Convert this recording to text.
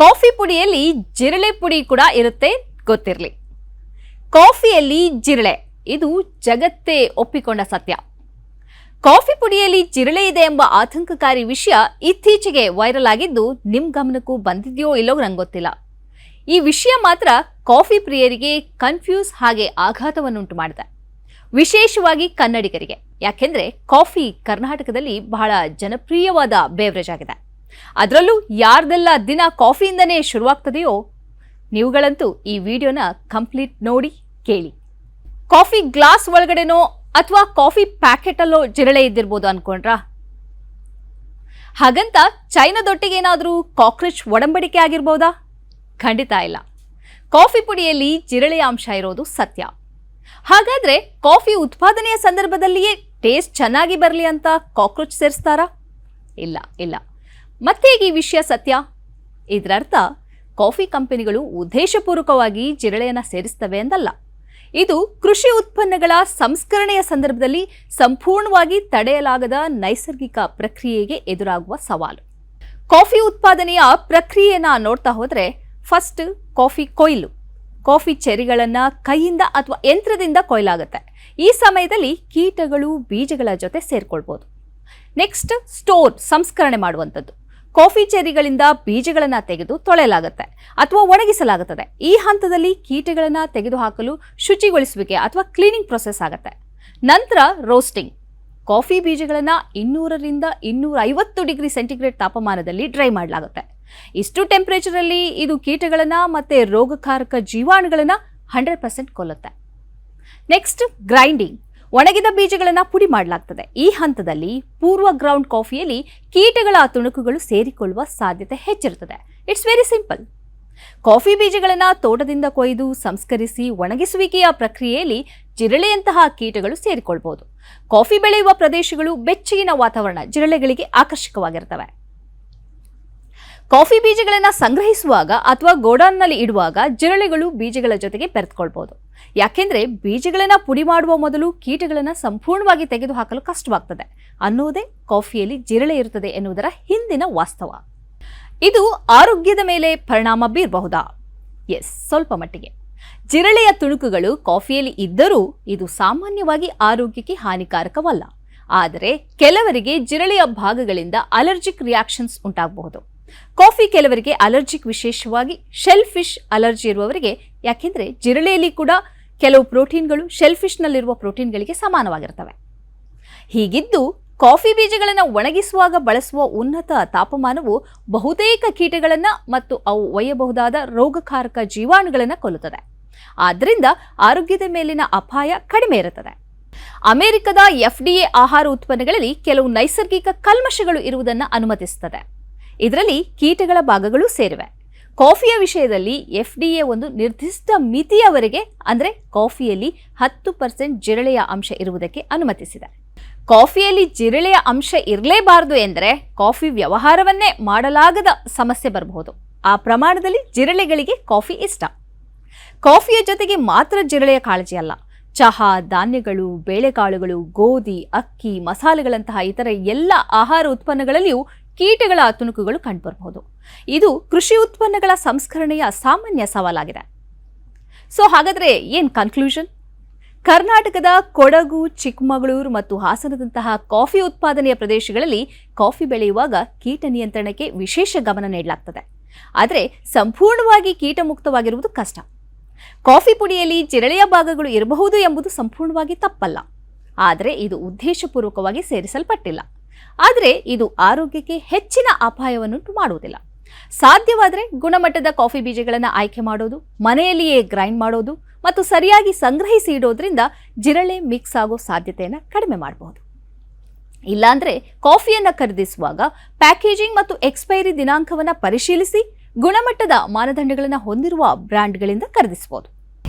Coffee ಪುಡಿಯಲ್ಲಿ ಜಿರಳೆ ಪುಡಿ ಕೂಡ ಇರುತ್ತೆ, ಗೊತ್ತಿರಲಿ. ಕಾಫಿಯಲ್ಲಿ ಜಿರಳೆ, ಇದು ಜಗತ್ತೇ ಒಪ್ಪಿಕೊಂಡ ಸತ್ಯ. ಕಾಫಿ ಪುಡಿಯಲ್ಲಿ ಜಿರಳೆ ಇದೆ ಎಂಬ ಆತಂಕಕಾರಿ ವಿಷಯ ಇತ್ತೀಚೆಗೆ ವೈರಲ್ ಆಗಿದ್ದು ನಿಮ್ಮ ಗಮನಕ್ಕೂ ಬಂದಿದೆಯೋ ಇಲ್ಲೋ ನಂಗೆ ಗೊತ್ತಿಲ್ಲ. ಈ ವಿಷಯ ಮಾತ್ರ ಕಾಫಿ ಪ್ರಿಯರಿಗೆ ಕನ್ಫ್ಯೂಸ್ ಹಾಗೆ ಆಘಾತವನ್ನುಂಟು ಮಾಡಿದೆ. ವಿಶೇಷವಾಗಿ ಕನ್ನಡಿಗರಿಗೆ, ಯಾಕೆಂದ್ರೆ ಕಾಫಿ ಕರ್ನಾಟಕದಲ್ಲಿ ಬಹಳ ಜನಪ್ರಿಯವಾದ ಬೇವರೇಜ್ ಆಗಿದೆ. ಅದರಲ್ಲೂ ಯಾರ್ದೆಲ್ಲ ದಿನ ಕಾಫಿಯಿಂದನೇ ಶುರುವಾಗ್ತದೆಯೋ ನೀವುಗಳಂತೂ ಈ ವಿಡಿಯೋನ ಕಂಪ್ಲೀಟ್ ನೋಡಿ ಕೇಳಿ. ಕಾಫಿ ಗ್ಲಾಸ್ ಒಳಗಡೆನೋ ಅಥವಾ ಕಾಫಿ ಪ್ಯಾಕೆಟಲ್ಲೋ ಜಿರಳೆ ಇದ್ದಿರ್ಬೋದು ಅನ್ಕೊಂಡ್ರಾ? ಹಾಗಂತ ಚೈನಾದೊಟ್ಟಿಗೆ ಏನಾದರೂ ಕಾಕ್ರೋಚ್ ಒಡಂಬಡಿಕೆ ಆಗಿರ್ಬೋದಾ? ಖಂಡಿತ ಇಲ್ಲ. ಕಾಫಿ ಪುಡಿಯಲ್ಲಿ ಜಿರಳೆಯ ಅಂಶ ಇರೋದು ಸತ್ಯ. ಹಾಗಾದ್ರೆ ಕಾಫಿ ಉತ್ಪಾದನೆಯ ಸಂದರ್ಭದಲ್ಲಿಯೇ ಟೇಸ್ಟ್ ಚೆನ್ನಾಗಿ ಬರಲಿ ಅಂತ ಕಾಕ್ರೋಚ್ ಸೇರಿಸ್ತಾರಾ? ಇಲ್ಲ ಇಲ್ಲ. ಮತ್ತೆ ಈ ವಿಷಯ ಸತ್ಯ? ಇದರರ್ಥ, ಕಾಫಿ ಕಂಪನಿಗಳು ಉದ್ದೇಶಪೂರ್ವಕವಾಗಿ ಜಿರಳೆಯನ್ನು ಸೇರಿಸ್ತವೆ ಎಂದಲ್ಲ ಇದು ಕೃಷಿ ಉತ್ಪನ್ನಗಳ ಸಂಸ್ಕರಣೆಯ ಸಂದರ್ಭದಲ್ಲಿ ಸಂಪೂರ್ಣವಾಗಿ ತಡೆಯಲಾಗದ ನೈಸರ್ಗಿಕ ಪ್ರಕ್ರಿಯೆಗೆ ಎದುರಾಗುವ ಸವಾಲು. ಕಾಫಿ ಉತ್ಪಾದನೆಯ ಪ್ರಕ್ರಿಯೆನ ನೋಡ್ತಾ ಹೋದರೆ ಫಸ್ಟ್ ಕಾಫಿ ಕೊಯ್ಲು. ಕಾಫಿ ಚೆರಿಗಳನ್ನು ಕೈಯಿಂದ ಅಥವಾ ಯಂತ್ರದಿಂದ ಕೊಯ್ಲಾಗುತ್ತೆ. ಈ ಸಮಯದಲ್ಲಿ ಕೀಟಗಳು ಬೀಜಗಳ ಜೊತೆ ಸೇರ್ಕೊಳ್ಬೋದು. ನೆಕ್ಸ್ಟ್ ಸ್ಟೋರ್ ಸಂಸ್ಕರಣೆ ಮಾಡುವಂಥದ್ದು. ಕಾಫಿ ಚೆರಿಗಳಿಂದ ಬೀಜಗಳನ್ನು ತೆಗೆದು ತೊಳೆಯಲಾಗುತ್ತೆ ಅಥವಾ ಒಣಗಿಸಲಾಗುತ್ತದೆ. ಈ ಹಂತದಲ್ಲಿ ಕೀಟಗಳನ್ನು ತೆಗೆದುಹಾಕಲು ಶುಚಿಗೊಳಿಸುವಿಕೆ ಅಥವಾ ಕ್ಲೀನಿಂಗ್ ಪ್ರೊಸೆಸ್ ಆಗುತ್ತೆ. ನಂತರ ರೋಸ್ಟಿಂಗ್ ಕಾಫಿ ಬೀಜಗಳನ್ನು ಇನ್ನೂರರಿಂದ ಇನ್ನೂರ ಐವತ್ತು ಡಿಗ್ರಿ ಸೆಂಟಿಗ್ರೇಡ್ ತಾಪಮಾನದಲ್ಲಿ ಡ್ರೈ ಮಾಡಲಾಗುತ್ತೆ. ಇಷ್ಟು ಟೆಂಪ್ರೇಚರಲ್ಲಿ ಇದು ಕೀಟಗಳನ್ನು ಮತ್ತು ರೋಗಕಾರಕ ಜೀವಾಣುಗಳನ್ನು ಹಂಡ್ರೆಡ್ ಪರ್ಸೆಂಟ್ ಕೊಲ್ಲುತ್ತೆ. ನೆಕ್ಸ್ಟ್ ಗ್ರೈಂಡಿಂಗ್ ಒಣಗಿದ ಬೀಜಗಳನ್ನು ಪುಡಿ ಮಾಡಲಾಗ್ತದೆ. ಈ ಹಂತದಲ್ಲಿ ಪೂರ್ವ ಗ್ರೌಂಡ್ ಕಾಫಿಯಲ್ಲಿ ಕೀಟಗಳ ತುಣುಕುಗಳು ಸೇರಿಕೊಳ್ಳುವ ಸಾಧ್ಯತೆ ಹೆಚ್ಚಿರುತ್ತದೆ. ಇಟ್ಸ್ ವೆರಿ ಸಿಂಪಲ್ ಕಾಫಿ ಬೀಜಗಳನ್ನು ತೋಟದಿಂದ ಕೊಯ್ದು ಸಂಸ್ಕರಿಸಿ ಒಣಗಿಸುವಿಕೆಯ ಪ್ರಕ್ರಿಯೆಯಲ್ಲಿ ಜಿರಳೆಯಂತಹ ಕೀಟಗಳು ಸೇರಿಕೊಳ್ಬಹುದು. ಕಾಫಿ ಬೆಳೆಯುವ ಪ್ರದೇಶಗಳು ಬೆಚ್ಚಗಿನ ವಾತಾವರಣ, ಜಿರಳೆಗಳಿಗೆ ಆಕರ್ಷಕವಾಗಿರ್ತವೆ. ಕಾಫಿ ಬೀಜಗಳನ್ನು ಸಂಗ್ರಹಿಸುವಾಗ ಅಥವಾ ಗೋಡೌನ್ನಲ್ಲಿ ಇಡುವಾಗ ಜಿರಳೆಗಳು ಬೀಜಗಳ ಜೊತೆಗೆ ಬೆರೆತ್ಕೊಳ್ಬೋದು. ಯಾಕೆಂದರೆ ಬೀಜಗಳನ್ನು ಪುಡಿ ಮಾಡುವ ಮೊದಲು ಕೀಟಗಳನ್ನು ಸಂಪೂರ್ಣವಾಗಿ ತೆಗೆದುಹಾಕಲು ಕಷ್ಟವಾಗ್ತದೆ. ಅನ್ನೋದೇ ಕಾಫಿಯಲ್ಲಿ ಜಿರಳೆ ಇರುತ್ತದೆ ಎನ್ನುವುದರ ಹಿಂದಿನ ವಾಸ್ತವ. ಇದು ಆರೋಗ್ಯದ ಮೇಲೆ ಪರಿಣಾಮ ಬೀರಬಹುದಾ? ಎಸ್, ಸ್ವಲ್ಪ ಮಟ್ಟಿಗೆ. ಜಿರಳೆಯ ತುಣುಕುಗಳು ಕಾಫಿಯಲ್ಲಿ ಇದ್ದರೂ ಇದು ಸಾಮಾನ್ಯವಾಗಿ ಆರೋಗ್ಯಕ್ಕೆ ಹಾನಿಕಾರಕವಲ್ಲ. ಆದರೆ ಕೆಲವರಿಗೆ ಜಿರಳೆಯ ಭಾಗಗಳಿಂದ ಅಲರ್ಜಿಕ್ ರಿಯಾಕ್ಷನ್ಸ್ ಉಂಟಾಗಬಹುದು. ಕಾಫಿ ಕೆಲವರಿಗೆ ಅಲರ್ಜಿಕ್ ವಿಶೇಷವಾಗಿ ಶೆಲ್ ಫಿಶ್ ಅಲರ್ಜಿ ಇರುವವರಿಗೆ, ಯಾಕೆಂದರೆ ಜಿರಳೆಯಲ್ಲಿ ಕೂಡ ಕೆಲವು ಪ್ರೋಟೀನ್ಗಳು ಶೆಲ್ ಫಿಶ್ನಲ್ಲಿರುವ ಪ್ರೋಟೀನ್ಗಳಿಗೆ ಸಮಾನವಾಗಿರ್ತವೆ ಹೀಗಿದ್ದು, ಕಾಫಿ ಬೀಜಗಳನ್ನು ಒಣಗಿಸುವಾಗ ಬಳಸುವ ಉನ್ನತ ತಾಪಮಾನವು ಬಹುತೇಕ ಕೀಟಗಳನ್ನು ಮತ್ತು ಅವು ಒಯ್ಯಬಹುದಾದ ರೋಗಕಾರಕ ಜೀವಾಣುಗಳನ್ನು ಕೊಲ್ಲುತ್ತದೆ. ಆದ್ದರಿಂದ ಆರೋಗ್ಯದ ಮೇಲಿನ ಅಪಾಯ ಕಡಿಮೆ ಇರುತ್ತದೆ. ಅಮೆರಿಕದ ಎಫ್ಡಿಎ ಆಹಾರ ಉತ್ಪನ್ನಗಳಲ್ಲಿ ಕೆಲವು ನೈಸರ್ಗಿಕ ಕಲ್ಮಶಗಳು ಇರುವುದನ್ನು ಅನುಮತಿಸುತ್ತದೆ. ಇದರಲ್ಲಿ ಕೀಟಗಳ ಭಾಗಗಳು ಸೇರಿವೆ. ಕಾಫಿಯ ವಿಷಯದಲ್ಲಿ ಎಫ್ ಡಿ ಎ ಒಂದು ನಿರ್ದಿಷ್ಟ ಮಿತಿಯವರೆಗೆ, ಅಂದರೆ ಕಾಫಿಯಲ್ಲಿ ಹತ್ತು ಪರ್ಸೆಂಟ್ ಜಿರಳೆಯ ಅಂಶ ಇರುವುದಕ್ಕೆ ಅನುಮತಿಸಿದೆ. ಕಾಫಿಯಲ್ಲಿ ಜಿರಳೆಯ ಅಂಶ ಇರಲೇಬಾರದು ಎಂದರೆ ಕಾಫಿ ವ್ಯವಹಾರವನ್ನೇ ಮಾಡಲಾಗದ ಸಮಸ್ಯೆ ಬರಬಹುದು. ಆ ಪ್ರಮಾಣದಲ್ಲಿ ಜಿರಳೆಗಳಿಗೆ ಕಾಫಿ ಇಷ್ಟ. ಕಾಫಿಯ ಜೊತೆಗೆ ಮಾತ್ರ ಜಿರಳೆಯ ಕಾಳಜಿ ಅಲ್ಲ. ಚಹಾ, ಧಾನ್ಯಗಳು, ಬೇಳೆಕಾಳುಗಳು, ಗೋಧಿ, ಅಕ್ಕಿ, ಮಸಾಲೆಗಳಂತಹ ಇತರ ಎಲ್ಲ ಆಹಾರ ಉತ್ಪನ್ನಗಳಲ್ಲಿಯೂ ಕೀಟಗಳ ತುಣುಕುಗಳು ಕಂಡುಬರಬಹುದು. ಇದು ಕೃಷಿ ಉತ್ಪನ್ನಗಳ ಸಂಸ್ಕರಣೆಯ ಸಾಮಾನ್ಯ ಸವಾಲಾಗಿದೆ. ಸೊ ಹಾಗಾದರೆ ಏನು ಕನ್ಕ್ಲೂಷನ್ ಕರ್ನಾಟಕದ ಕೊಡಗು, ಚಿಕ್ಕಮಗಳೂರು ಮತ್ತು ಹಾಸನದಂತಹ ಕಾಫಿ ಉತ್ಪಾದನೆಯ ಪ್ರದೇಶಗಳಲ್ಲಿ ಕಾಫಿ ಬೆಳೆಯುವಾಗ ಕೀಟ ನಿಯಂತ್ರಣಕ್ಕೆ ವಿಶೇಷ ಗಮನ ನೀಡಲಾಗ್ತದೆ. ಆದರೆ ಸಂಪೂರ್ಣವಾಗಿ ಕೀಟ ಮುಕ್ತವಾಗಿರುವುದು ಕಷ್ಟ. ಕಾಫಿ ಪುಡಿಯಲ್ಲಿ ಜಿರಳೆಯ ಭಾಗಗಳು ಇರಬಹುದು ಎಂಬುದು ಸಂಪೂರ್ಣವಾಗಿ ತಪ್ಪಲ್ಲ. ಆದರೆ ಇದು ಉದ್ದೇಶಪೂರ್ವಕವಾಗಿ ಸೇರಿಸಲ್ಪಟ್ಟಿಲ್ಲ. ಆದರೆ ಇದು ಆರೋಗ್ಯಕ್ಕೆ ಹೆಚ್ಚಿನ ಅಪಾಯವನ್ನುಂಟು ಮಾಡುವುದಿಲ್ಲ. ಸಾಧ್ಯವಾದರೆ ಗುಣಮಟ್ಟದ ಕಾಫಿ ಬೀಜಗಳನ್ನು ಆಯ್ಕೆ ಮಾಡೋದು, ಮನೆಯಲ್ಲಿಯೇ ಗ್ರೈಂಡ್ ಮಾಡೋದು ಮತ್ತು ಸರಿಯಾಗಿ ಸಂಗ್ರಹಿಸಿ ಇಡೋದ್ರಿಂದ ಜಿರಳೆ ಮಿಕ್ಸ್ ಆಗೋ ಸಾಧ್ಯತೆಯನ್ನು ಕಡಿಮೆ ಮಾಡಬಹುದು. ಇಲ್ಲಾಂದರೆ ಕಾಫಿಯನ್ನು ಖರೀದಿಸುವಾಗ ಪ್ಯಾಕೇಜಿಂಗ್ ಮತ್ತು ಎಕ್ಸ್ಪೈರಿ ದಿನಾಂಕವನ್ನು ಪರಿಶೀಲಿಸಿ ಗುಣಮಟ್ಟದ ಮಾನದಂಡಗಳನ್ನು ಹೊಂದಿರುವ ಬ್ರ್ಯಾಂಡ್ಗಳಿಂದ ಖರೀದಿಸಬಹುದು.